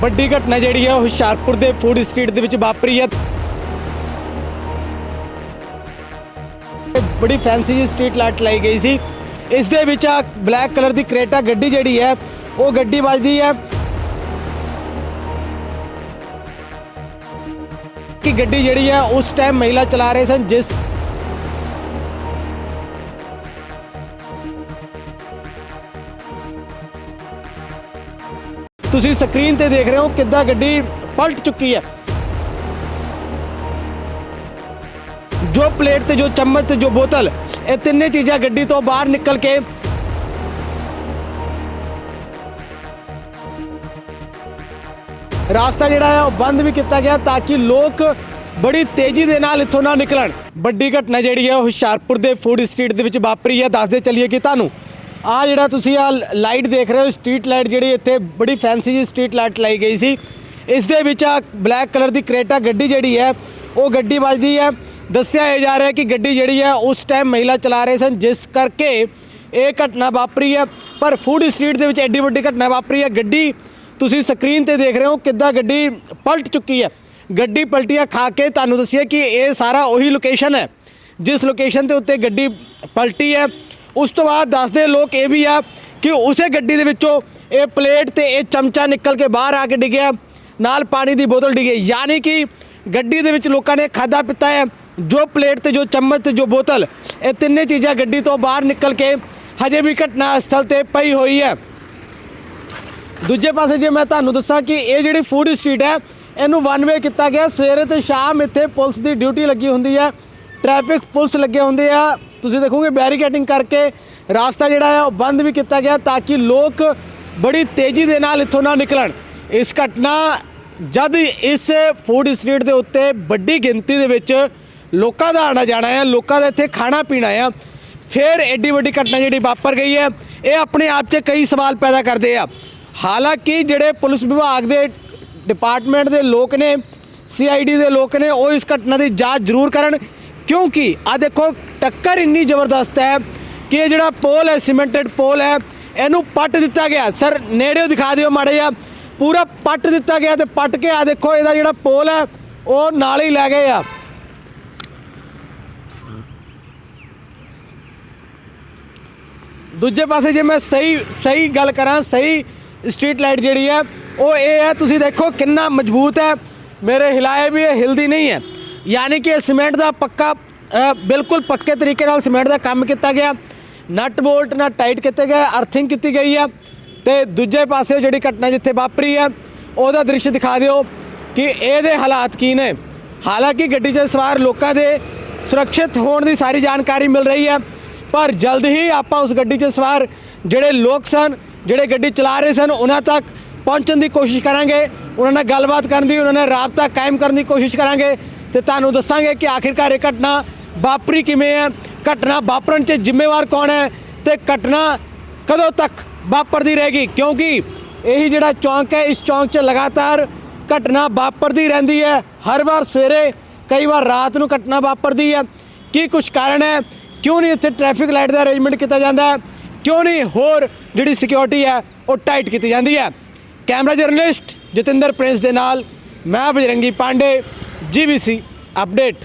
ਵੱਡੀ ਘਟਨਾ ਜਿਹੜੀ ਹੈ ਉਹ ਹੁਸ਼ਿਆਰਪੁਰ ਦੇ ਫੂਡ ਸਟਰੀਟ ਦੇ ਵਿੱਚ ਵਾਪਰੀ ਹੈ। ਬੜੀ ਫੈਂਸੀ ਜੀ ਸਟਰੀਟ ਲਾਈਟ ਲਾਈ ਗਈ ਸੀ। ਇਸ ਦੇ ਵਿੱਚ ਆ ਬਲੈਕ ਕਲਰ ਦੀ ਕਰੇਟਾ ਗੱਡੀ ਜਿਹੜੀ ਹੈ, ਉਹ ਗੱਡੀ ਵੱਜਦੀ ਹੈ। ਕਿ ਗੱਡੀ ਜਿਹੜੀ ਹੈ, ਉਸ ਟਾਈਮ ਮਹਿਲਾ ਚਲਾ ਰਹੇ ਸਨ, ਜਿਸ ਤੁਸੀਂ ਸਕਰੀਨ ਤੇ ਦੇਖ ਰਹੇ ਹੋ ਕਿੱਦਾਂ ਗੱਡੀ ਪਲਟ ਚੁੱਕੀ ਹੈ। ਜੋ ਪਲੇਟ ਤੇ, ਜੋ ਚਮਚ ਤੇ, ਜੋ ਬੋਤਲ, ਇਹ ਤਿੰਨੇ ਚੀਜ਼ਾਂ ਗੱਡੀ ਤੋਂ ਬਾਹਰ ਨਿਕਲ ਕੇ ਰਾਸਤਾ ਜਿਹੜਾ ਹੈ ਉਹ ਬੰਦ ਵੀ ਕੀਤਾ ਗਿਆ ਤਾਂ ਕਿ ਲੋਕ ਬੜੀ ਤੇਜ਼ੀ ਦੇ ਨਾਲ ਇੱਥੋਂ ਨਾ ਨਿਕਲਣ। ਵੱਡੀ ਘਟਨਾ ਜਿਹੜੀ ਹੈ ਉਹ ਹੁਸ਼ਿਆਰਪੁਰ ਦੇ ਫੂਡ ਸਟਰੀਟ ਦੇ ਵਿੱਚ ਵਾਪਰੀ ਹੈ। ਦੱਸਦੇ ਚੱਲੀਏ ਕਿ ਤੁਹਾਨੂੰ ਆ ਜਿਹੜਾ ਤੁਸੀਂ ਆ ਲਾਈਟ ਦੇਖ ਰਹੇ ਹੋ ਸਟਰੀਟ ਲਾਈਟ ਜਿਹੜੀ ਇੱਥੇ ਬੜੀ ਫੈਂਸੀ ਜੀ ਸਟਰੀਟ ਲਾਈਟ ਲਾਈ ਗਈ ਸੀ। ਇਸ ਦੇ ਵਿੱਚ ਆ ਬਲੈਕ ਕਲਰ ਦੀ ਕਰੇਟਾ ਗੱਡੀ ਜਿਹੜੀ ਹੈ, ਉਹ ਗੱਡੀ ਵੱਜਦੀ ਹੈ। ਦੱਸਿਆ ਇਹ ਜਾ ਰਿਹਾ ਕਿ ਗੱਡੀ ਜਿਹੜੀ ਹੈ, ਉਸ ਟਾਈਮ ਮਹਿਲਾ ਚਲਾ ਰਹੇ ਸਨ, ਜਿਸ ਕਰਕੇ ਇਹ ਘਟਨਾ ਵਾਪਰੀ ਹੈ। ਪਰ ਫੂਡ ਸਟਰੀਟ ਦੇ ਵਿੱਚ ਐਡੀ ਵੱਡੀ ਘਟਨਾ ਵਾਪਰੀ ਹੈ। ਗੱਡੀ, ਤੁਸੀਂ ਸਕਰੀਨ ਤੇ ਦੇਖ ਰਹੇ ਹੋ ਕਿੱਦਾਂ ਗੱਡੀ ਪਲਟ ਚੁੱਕੀ ਹੈ। ਗੱਡੀ ਪਲਟੀਆਂ ਖਾ ਕੇ ਤੁਹਾਨੂੰ ਦੱਸਿਆ ਕਿ ਇਹ ਸਾਰਾ ਉਹੀ ਲੋਕੇਸ਼ਨ ਹੈ, ਜਿਸ ਲੋਕੇਸ਼ਨ ਦੇ ਉੱਤੇ ਗੱਡੀ ਪਲਟੀ ਹੈ। ਉਸ ਤੋਂ ਬਾਅਦ ਦੱਸਦੇ ਲੋਕ ਇਹ ਵੀ ਆ ਕਿ ਉਸੇ ਗੱਡੀ ਦੇ ਵਿੱਚੋਂ ਇਹ ਪਲੇਟ ਤੇ ਇਹ ਚਮਚਾ ਨਿਕਲ ਕੇ ਬਾਹਰ ਆ ਕੇ ਡਿੱਗਿਆ। ਨਾਲ ਪਾਣੀ ਦੀ ਬੋਤਲ ਡਿੱਗੀ। ਯਾਨੀ ਕਿ ਗੱਡੀ ਦੇ ਵਿੱਚ ਲੋਕਾਂ ਨੇ ਖਾਦਾ ਪੀਤਾ ਹੈ। ਜੋ ਪਲੇਟ ਤੇ, ਜੋ ਚਮਚ ਤੇ, ਜੋ ਬੋਤਲ, ਇਹ ਤਿੰਨੇ ਚੀਜ਼ਾਂ ਗੱਡੀ ਤੋਂ ਬਾਹਰ ਨਿਕਲ ਕੇ ਹਜੇ ਵੀ ਘਟਨਾ ਸਥਲ ਤੇ ਪਈ ਹੋਈ ਹੈ। ਦੂਜੇ ਪਾਸੇ ਜੇ ਮੈਂ ਤੁਹਾਨੂੰ ਦੱਸਾਂ ਕਿ ਇਹ ਜਿਹੜੀ ਫੂਡ ਸਟਰੀਟ ਹੈ, ਇਹਨੂੰ ਵਨ ਵੇ ਕੀਤਾ ਗਿਆ। ਸਵੇਰੇ ਤੇ ਸ਼ਾਮ ਇੱਥੇ ਪੁਲਿਸ ਦੀ ਡਿਊਟੀ ਲੱਗੀ ਹੁੰਦੀ ਹੈ। ਟ੍ਰੈਫਿਕ ਪੁਲਿਸ ਲੱਗੇ ਹੁੰਦੇ ਆ। ਤੁਸੀਂ ਦੇਖੋਗੇ ਬੈਰੀਕੇਡਿੰਗ ਕਰਕੇ ਰਾਸਤਾ ਜਿਹੜਾ ਆ ਉਹ ਬੰਦ ਵੀ ਕੀਤਾ ਗਿਆ ਤਾਂ ਕਿ ਲੋਕ ਬੜੀ ਤੇਜ਼ੀ ਦੇ ਨਾਲ ਇੱਥੋਂ ਨਾ ਨਿਕਲਣ। ਇਸ ਘਟਨਾ ਜਦ ਇਸ ਫੂਡ ਸਟਰੀਟ ਦੇ ਉੱਤੇ ਵੱਡੀ ਗਿਣਤੀ ਦੇ ਵਿੱਚ ਲੋਕਾਂ ਦਾ ਆਣਾ ਜਾਣਾ ਹੈ, ਲੋਕਾਂ ਦਾ ਇੱਥੇ ਖਾਣਾ ਪੀਣਾ ਆ ਫਿਰ ਐਡੀ ਵੱਡੀ ਘਟਨਾ ਜਿਹੜੀ ਵਾਪਰ ਗਈ ਹੈ, ਇਹ ਆਪਣੇ ਆਪ 'ਚ ਕਈ ਸਵਾਲ ਪੈਦਾ ਕਰਦੇ ਆ। ਹਾਲਾਂਕਿ ਜਿਹੜੇ ਪੁਲਿਸ ਵਿਭਾਗ ਦੇ ਡਿਪਾਰਟਮੈਂਟ ਦੇ ਲੋਕ ਨੇ ਸੀਆਈਡੀ ਦੇ ਲੋਕ ਨੇ, ਉਹ ਇਸ ਘਟਨਾ ਦੀ ਜਾਂਚ ਜ਼ਰੂਰ ਕਰਨ। ਕਿਉਂਕਿ ਆ ਦੇਖੋ, ਟੱਕਰ ਇੰਨੀ ਜ਼ਬਰਦਸਤ ਹੈ ਕਿ ਇਹ ਜਿਹੜਾ ਪੋਲ ਹੈ, ਸੀਮੈਂਟਡ ਪੋਲ ਹੈ, ਇਹਨੂੰ ਪੱਟ ਦਿੱਤਾ ਗਿਆ। ਸਰ ਨੇੜਿਓ ਦਿਖਾ ਦਿਓ ਮਾੜੇ ਜਿਹਾ। ਪੂਰਾ ਪੱਟ ਦਿੱਤਾ ਗਿਆ ਤੇ ਪੱਟ ਕੇ ਆ ਦੇਖੋ, ਇਹਦਾ ਜਿਹੜਾ ਪੋਲ ਹੈ, ਉਹ ਨਾਲ ਹੀ ਲੈ ਗਏ ਆ। ਦੂਜੇ ਪਾਸੇ ਜੇ ਮੈਂ ਸਹੀ ਸਹੀ ਗੱਲ ਕਰਾਂ, ਸਹੀ ਸਟਰੀਟ ਲਾਈਟ ਜਿਹੜੀ ਹੈ, ਉਹ ਇਹ ਹੈ, ਤੁਸੀਂ ਦੇਖੋ ਕਿੰਨਾ ਮਜ਼ਬੂਤ ਹੈ। ਮੇਰੇ ਹਿਲਾਏ ਵੀ ਇਹ ਹਿਲਦੀ ਨਹੀਂ ਹੈ। ਯਾਨੀ ਕਿ ਸੀਮੈਂਟ ਦਾ ਪੱਕਾ ਬਿਲਕੁਲ ਪੱਕੇ ਤਰੀਕੇ ਨਾਲ ਸੀਮੈਂਟ ਦਾ ਕੰਮ ਕੀਤਾ ਗਿਆ। ਨਟ ਬੋਲਟ ਨਾਲ ਟਾਈਟ ਕੀਤੇ ਗਏ, ਅਰਥਿੰਗ ਕੀਤੀ ਗਈ ਹੈ। ਤੇ ਦੂਜੇ ਪਾਸੇ ਜਿਹੜੀ ਘਟਨਾ ਜਿੱਥੇ ਵਾਪਰੀ ਹੈ, ਉਹਦਾ ਦ੍ਰਿਸ਼ ਦਿਖਾ ਦਿਓ ਕਿ ਇਹਦੇ ਹਾਲਾਤ ਕੀ ਨੇ। ਹਾਲਾਂਕਿ ਗੱਡੀ 'ਚ ਸਵਾਰ ਲੋਕਾਂ ਦੇ ਸੁਰੱਖਿਅਤ ਹੋਣ ਦੀ ਸਾਰੀ ਜਾਣਕਾਰੀ ਮਿਲ ਰਹੀ ਹੈ, ਪਰ ਜਲਦ ਹੀ ਆਪਾਂ ਉਸ ਗੱਡੀ 'ਚ ਸਵਾਰ ਜਿਹੜੇ ਲੋਕ ਸਨ, ਜਿਹੜੇ ਗੱਡੀ ਚਲਾ ਰਹੇ ਸਨ, ਉਹਨਾਂ ਤੱਕ ਪਹੁੰਚਣ ਦੀ ਕੋਸ਼ਿਸ਼ ਕਰਾਂਗੇ। ਉਹਨਾਂ ਨਾਲ ਗੱਲਬਾਤ ਕਰਨ ਦੀ, ਉਹਨਾਂ ਨਾਲ ਰਾਬਤਾ ਕਾਇਮ ਕਰਨ ਦੀ ਕੋਸ਼ਿਸ਼ ਕਰਾਂਗੇ। ਤੇ ਤੁਹਾਨੂੰ ਦੱਸਾਂਗੇ ਕਿ ਆਖਿਰਕਾਰ ਇਹ ਘਟਨਾ ਵਾਪਰੀ ਕਿਵੇਂ ਹੈ। ਘਟਨਾ ਵਾਪਰਨ 'ਚ ਜ਼ਿੰਮੇਵਾਰ ਕੌਣ ਹੈ ਤੇ ਘਟਨਾ ਕਦੋਂ ਤੱਕ ਵਾਪਰਦੀ ਰਹੇਗੀ? ਕਿਉਂਕਿ ਇਹੀ ਜਿਹੜਾ ਚੌਂਕ ਹੈ, ਇਸ ਚੌਂਕ 'ਚ ਲਗਾਤਾਰ ਘਟਨਾ ਵਾਪਰਦੀ ਰਹਿੰਦੀ ਹੈ। ਹਰ ਵਾਰ ਸਵੇਰੇ ਕਈ ਵਾਰ ਰਾਤ ਨੂੰ ਘਟਨਾ ਵਾਪਰਦੀ ਹੈ। ਕੀ ਕੁਝ ਕਾਰਨ ਹੈ? ਕਿਉਂ ਨਹੀਂ ਇੱਥੇ ਟ੍ਰੈਫਿਕ ਲਾਈਟ ਦਾ ਅਰੇਂਜਮੈਂਟ ਕੀਤਾ ਜਾਂਦਾ ਹੈ? ਕਿਉਂ ਨਹੀਂ ਹੋਰ ਜਿਹੜੀ ਸਿਕਿਉਰਿਟੀ ਹੈ, ਉਹ ਟਾਈਟ ਕੀਤੀ ਜਾਂਦੀ ਹੈ? ਕੈਮਰਾ ਜਰਨਲਿਸਟ ਜਤਿੰਦਰ ਪ੍ਰਿੰਸ ਦੇ ਨਾਲ, ਮੈਂ ਬਜਰੰਗੀ ਪਾਂਡੇ। GBC update